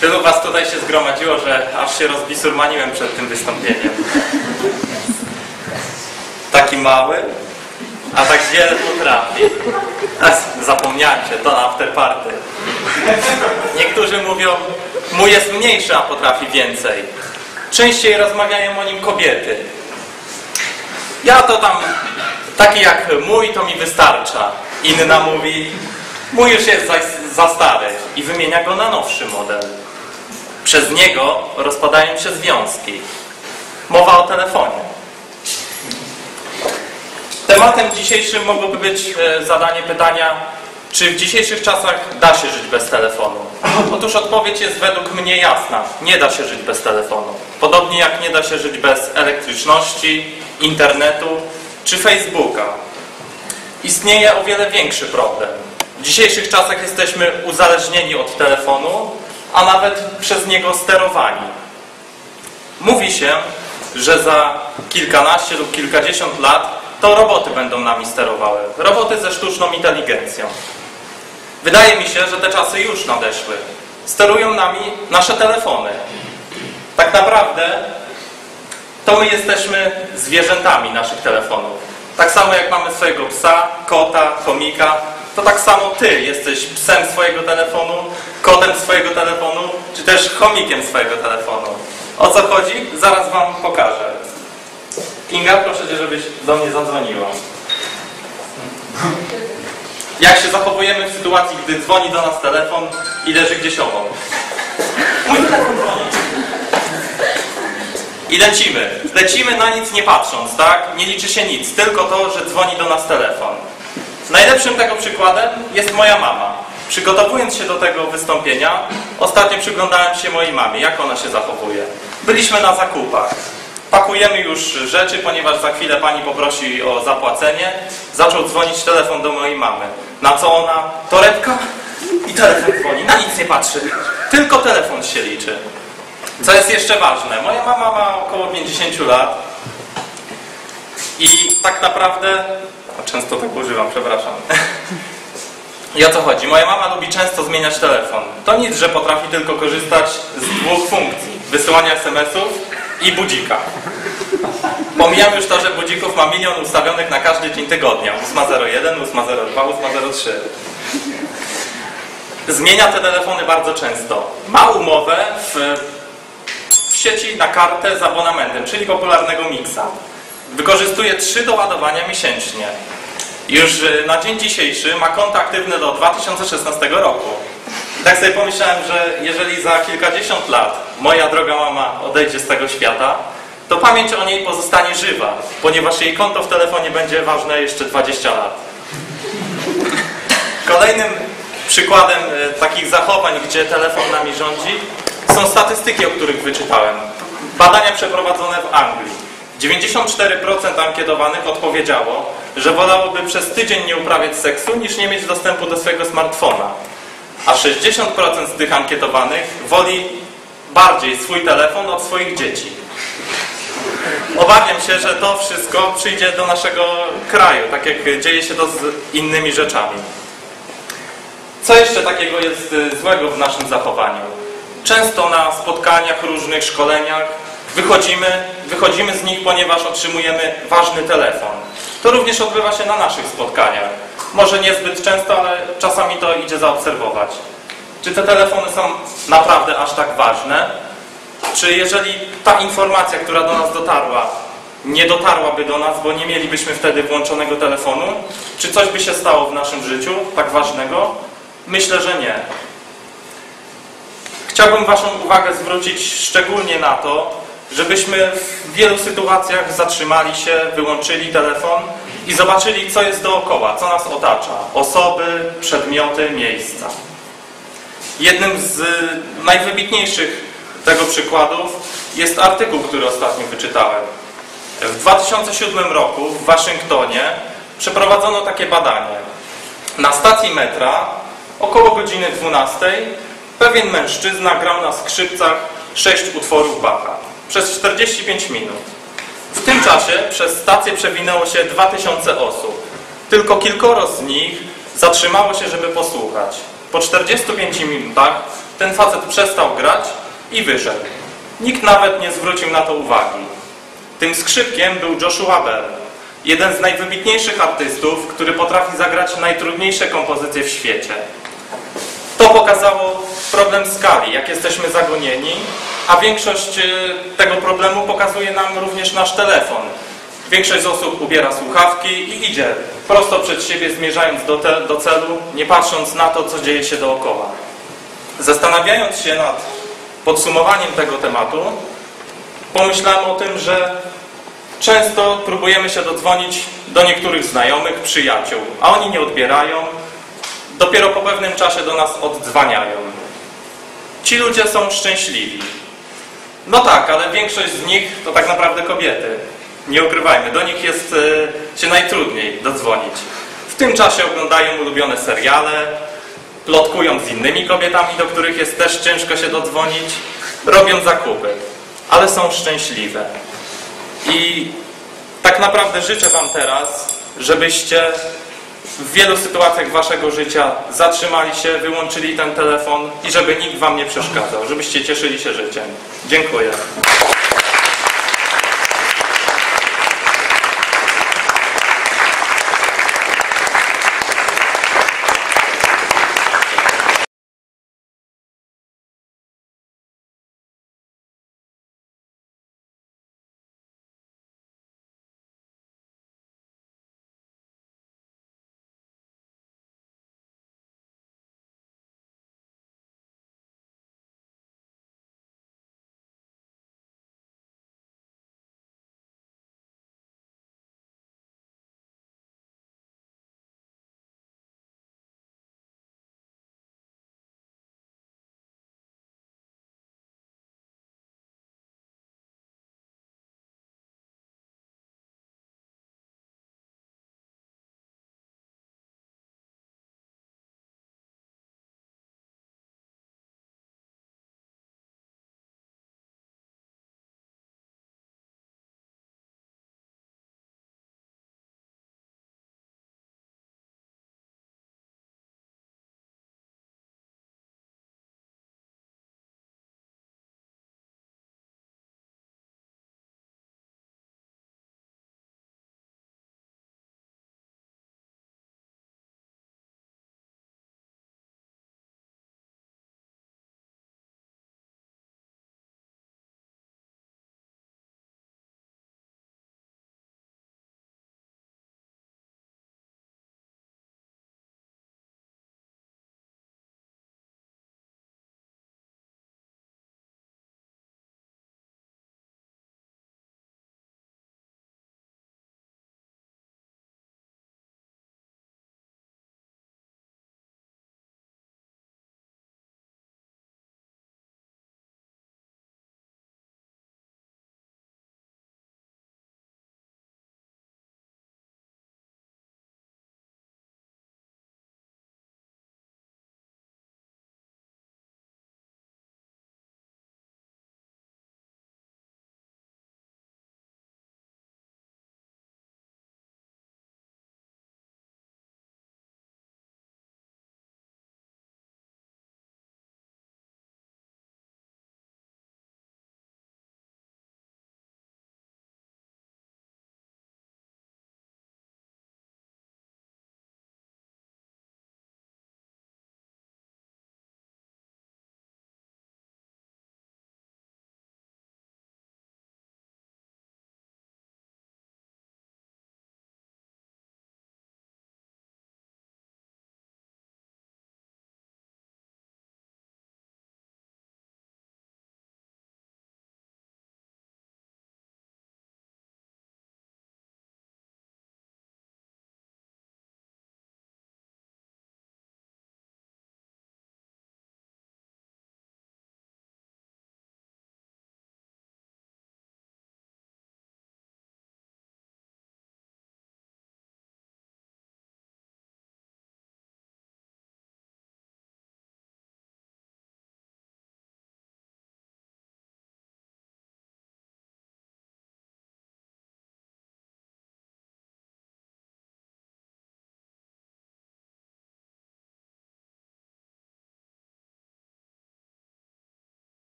Tylu was tutaj się zgromadziło, że aż się rozbisurmaniłem przed tym wystąpieniem. Taki mały, a tak wiele potrafi. Zapomniałem się, to after party. Niektórzy mówią, mój jest mniejszy, a potrafi więcej. Częściej rozmawiają o nim kobiety. Ja to tam, taki jak mój, to mi wystarcza. Inna mówi, mój już jest za, za stary i wymienia go na nowszy model. Przez niego rozpadają się związki. Mowa o telefonie. Tematem dzisiejszym mogłoby być e, zadanie pytania, czy w dzisiejszych czasach da się żyć bez telefonu? Otóż odpowiedź jest według mnie jasna. Nie da się żyć bez telefonu. Podobnie jak nie da się żyć bez elektryczności, internetu czy Facebooka. Istnieje o wiele większy problem. W dzisiejszych czasach jesteśmy uzależnieni od telefonu, a nawet przez niego sterowani. Mówi się, że za kilkanaście lub kilkadziesiąt lat to roboty będą nami sterowały. Roboty ze sztuczną inteligencją. Wydaje mi się, że te czasy już nadeszły. Sterują nami nasze telefony. Tak naprawdę to my jesteśmy zwierzętami naszych telefonów. Tak samo jak mamy swojego psa, kota, komika, to tak samo ty jesteś psem swojego telefonu, kotem swojego telefonu, czy też chomikiem swojego telefonu. O co chodzi? Zaraz wam pokażę. Kinga, proszę cię, żebyś do mnie zadzwoniła. Jak się zachowujemy w sytuacji, gdy dzwoni do nas telefon i leży gdzieś obok? Mój telefon dzwoni. I lecimy. Lecimy na nic nie patrząc, tak? Nie liczy się nic, tylko to, że dzwoni do nas telefon. Najlepszym tego przykładem jest moja mama. Przygotowując się do tego wystąpienia, ostatnio przyglądałem się mojej mamie, jak ona się zachowuje. Byliśmy na zakupach. Pakujemy już rzeczy, ponieważ za chwilę pani poprosi o zapłacenie. Zaczął dzwonić telefon do mojej mamy. Na co ona? Torebka? I telefon dzwoni. Na nic nie patrzy. Tylko telefon się liczy. Co jest jeszcze ważne? Moja mama ma około 50 lat. I tak naprawdę... Często tak używam, przepraszam. I o co chodzi? Moja mama lubi często zmieniać telefon. To nic, że potrafi tylko korzystać z dwóch funkcji. Wysyłania SMS-ów i budzika. Pomijam już to, że budzików ma milion ustawionych na każdy dzień tygodnia. 801, 802, 803. Zmienia te telefony bardzo często. Ma umowę w, w sieci na kartę z abonamentem, czyli popularnego Mixa. Wykorzystuje trzy doładowania miesięcznie. Już na dzień dzisiejszy ma konto aktywne do 2016 roku. Tak sobie pomyślałem, że jeżeli za kilkadziesiąt lat moja droga mama odejdzie z tego świata, to pamięć o niej pozostanie żywa, ponieważ jej konto w telefonie będzie ważne jeszcze 20 lat. Kolejnym przykładem takich zachowań, gdzie telefon nami rządzi, są statystyki, o których wyczytałem. Badania przeprowadzone w Anglii. 94% ankietowanych odpowiedziało, że wolałoby przez tydzień nie uprawiać seksu, niż nie mieć dostępu do swojego smartfona. A 60% z tych ankietowanych woli bardziej swój telefon od swoich dzieci. Obawiam się, że to wszystko przyjdzie do naszego kraju, tak jak dzieje się to z innymi rzeczami. Co jeszcze takiego jest złego w naszym zachowaniu? Często na spotkaniach, różnych szkoleniach wychodzimy, wychodzimy z nich, ponieważ otrzymujemy ważny telefon. To również odbywa się na naszych spotkaniach. Może niezbyt często, ale czasami to idzie zaobserwować. Czy te telefony są naprawdę aż tak ważne? Czy jeżeli ta informacja, która do nas dotarła, nie dotarłaby do nas, bo nie mielibyśmy wtedy włączonego telefonu, czy coś by się stało w naszym życiu tak ważnego? Myślę, że nie. Chciałbym Waszą uwagę zwrócić szczególnie na to, żebyśmy w wielu sytuacjach zatrzymali się, wyłączyli telefon i zobaczyli, co jest dookoła, co nas otacza. Osoby, przedmioty, miejsca. Jednym z najwybitniejszych tego przykładów jest artykuł, który ostatnio wyczytałem. W 2007 roku w Waszyngtonie przeprowadzono takie badanie. Na stacji metra około godziny 12 pewien mężczyzna grał na skrzypcach sześć utworów Bacha przez 45 minut. W tym czasie przez stację przewinęło się 2000 osób. Tylko kilkoro z nich zatrzymało się, żeby posłuchać. Po 45 minutach ten facet przestał grać i wyszedł. Nikt nawet nie zwrócił na to uwagi. Tym skrzypkiem był Joshua Bell, jeden z najwybitniejszych artystów, który potrafi zagrać najtrudniejsze kompozycje w świecie. To pokazało problem skali, jak jesteśmy zagonieni, a większość e, tego problemu pokazuje nam również nasz telefon. Większość osób ubiera słuchawki i idzie prosto przed siebie, zmierzając do, te, do celu, nie patrząc na to, co dzieje się dookoła. Zastanawiając się nad podsumowaniem tego tematu, pomyślałem o tym, że często próbujemy się dodzwonić do niektórych znajomych, przyjaciół, a oni nie odbierają, dopiero po pewnym czasie do nas oddzwaniają. Ci ludzie są szczęśliwi. No tak, ale większość z nich to tak naprawdę kobiety. Nie ukrywajmy, do nich jest e, się najtrudniej dodzwonić. W tym czasie oglądają ulubione seriale, plotkują z innymi kobietami, do których jest też ciężko się dodzwonić, robią zakupy, ale są szczęśliwe. I tak naprawdę życzę Wam teraz, żebyście w wielu sytuacjach waszego życia zatrzymali się, wyłączyli ten telefon i żeby nikt wam nie przeszkadzał, żebyście cieszyli się życiem. Dziękuję.